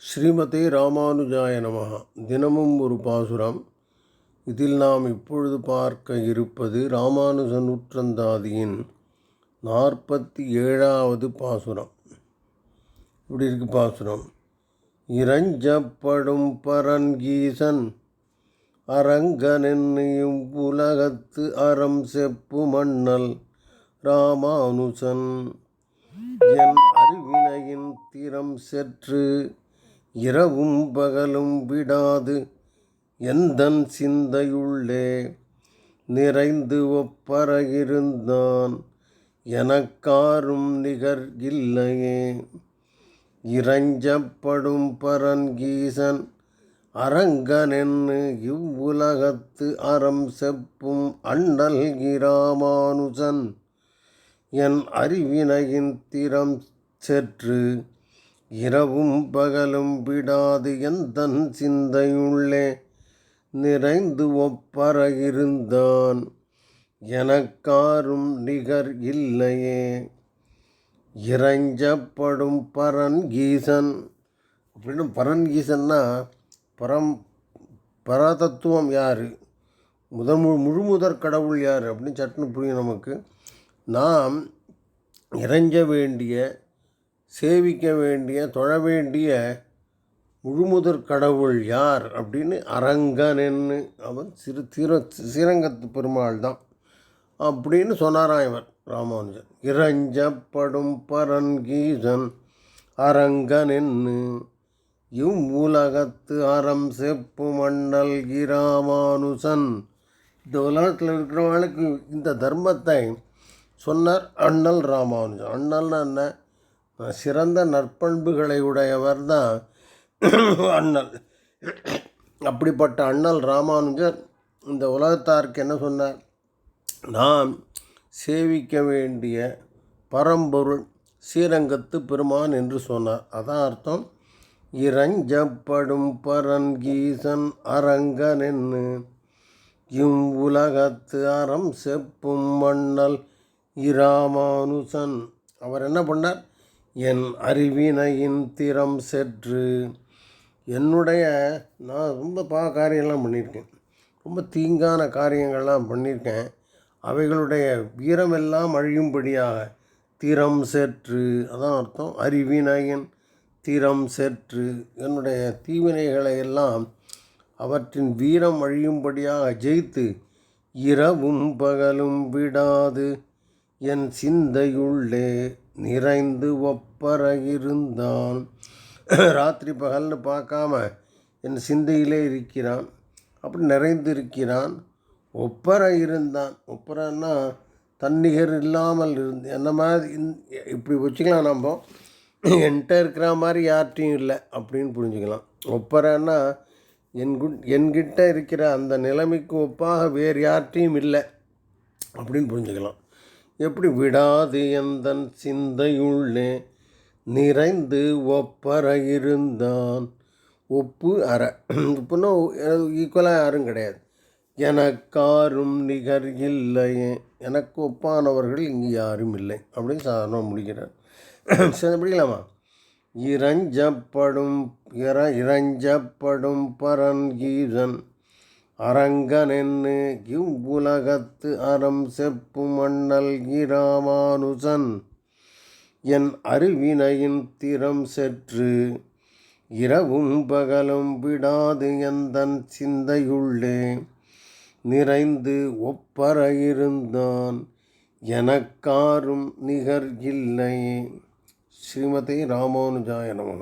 ஸ்ரீமதே ராமானுஜாய நமகா தினமும் ஒரு பாசுரம். இதில் நாம் இப்பொழுது பார்க்க இருப்பது ராமானுஜ நூற்றந்தாதியின் நாற்பத்தி ஏழாவது பாசுரம். இப்படி இருக்கு பாசுரம். இறஞ்சப்படும் பரன்கீசன் அரங்கனென்னையும் உலகத்து அறம் செப்பு மன்னல் ராமானுசன் என் அறிவினையின் திறம் செற்று இரவும் பகலும் விடாது எந்தன் சிந்தையுள்ளே. நிறைந்து ஒப்பரகிருந்தான் எனக்காரும் நிகர் இல்லையே இறைஞ்சப்படும் பரன்கீசன் அரங்கனென்னு இவ்வுலகத்து அறம் செப்பும் அண்ணல் கிராமானுசன் என் அறிவினையின் திறம் செற்று இரவும் பகலும் விடாது எந்தன் சிந்தையுள்ளே. நிறைந்து ஒப்பற இருந்தான். எனக்காரும் நிகர் இல்லையே. இறைஞ்சப்படும் பரன்கீசன் அப்படின்னு பரன்கீசன்னா பரம் பரதத்துவம் யார்? முதல் மு முழுமுதற் கடவுள் யார்? அப்படின்னு சட்டுன்னு புரியும் நமக்கு. நாம் இறைஞ்ச வேண்டிய சேவிக்க வேண்டிய தொழ வேண்டிய முழுமுதற் கடவுள் யார் அப்படின்னு அரங்கனென்னு அவன் சிறு திரு ஸ்ரீரங்கத்து பெருமாள் தான் அப்படின்னு சொன்னாராம் இவர் ராமானுஜன் இறஞ்சப்படும் பரன்கீசன் அரங்கனென்னு இவ்வுலகத்து அறம் செப்பு மண்ணல் இராமானுசன். இந்த உலகத்தில் இருக்கிறவங்களுக்கு இந்த தர்மத்தை சொன்னார் அண்ணல் ராமானுஜன் அண்ணல்னா என்ன? சிறந்த நற்பண்புகளை உடையவர் தான் அண்ணல். அப்படிப்பட்ட அண்ணல் ராமானுஜர் இந்த உலகத்தாருக்கு என்ன சொன்னார்? நாம் சேவிக்க வேண்டிய பரம்பொருள் ஸ்ரீரங்கத்து பெருமான் என்று சொன்னார். அதான் அர்த்தம். இறஞ்சப்படும் பரன்கீசன் அரங்கனென்னு இம் உலகத்து அறம் செப்பும் மண்ணல் இராமானுசன். அவர் என்ன பண்ணார்? என் அறிவினையின் திறம் செற்று என்னுடைய நான் ரொம்ப பா காரியம்லாம் பண்ணியிருக்கேன். ரொம்ப தீங்கான காரியங்கள்லாம் பண்ணியிருக்கேன். அவைகளுடைய வீரமெல்லாம் அழியும்படியாக திறம் செற்று அதான் அர்த்தம் அறிவினையின் திறம் செற்று என்னுடைய தீவினைகளை எல்லாம் அவற்றின் வீரம் அழியும்படியாக ஜெயித்து இரவும் பகலும் விடாது. என் சிந்தையுள்ளே நிறைந்து ஒப்பர இருந்தான் ராத்திரி பகல்னு பார்க்காம என் சிந்தையிலே இருக்கிறான். அப்படி நிறைந்து இருக்கிறான் ஒப்பர இருந்தான் ஒப்பரன்னா தன்னிகர் இல்லாமல் இருந்து அந்த மாதிரி இப்படி வச்சுக்கலாம் நம்ம. என்கிட்ட இருக்கிற மாதிரி யார்கிட்டையும் இல்லை அப்படின்னு புரிஞ்சுக்கலாம். ஒப்பரன்னா என்கு என்கிட்ட இருக்கிற அந்த நிலைமைக்கு ஒப்பாக வேறு யார்கிட்டையும் இல்லை அப்படின்னு புரிஞ்சுக்கலாம். எப்படி விடாது எந்தன் சிந்தையுள்ளே? நிறைந்து ஒப்பற இருந்தான். ஒப்பு அற. உப்புன்னா ஈக்குவலாக யாரும் கிடையாது. எனக்காரும் நிகர் இல்லையே. எனக்கு ஒப்பானவர்கள் இங்கே யாரும் இல்லை. அப்படின்னு சாதாரணமாக முடிக்கிறார். சரி முடிக்கலாமா இறஞ்சப்படும் இற இறஞ்சப்படும் பரன்கீதன் அரங்கனென்னு இவ்வுலகத்து அறம் செப்பு மண்ணல் இராமானுசன். என் அறிவினையின் திறம் செற்று இரவும் பகலும் விடாது எந்தன் சிந்தையுள்ளே. நிறைந்து ஒப்பர இருந்தான் எனக்காரும் நிகர் இல்லை. ஸ்ரீமதி ராமானுஜாய நமக.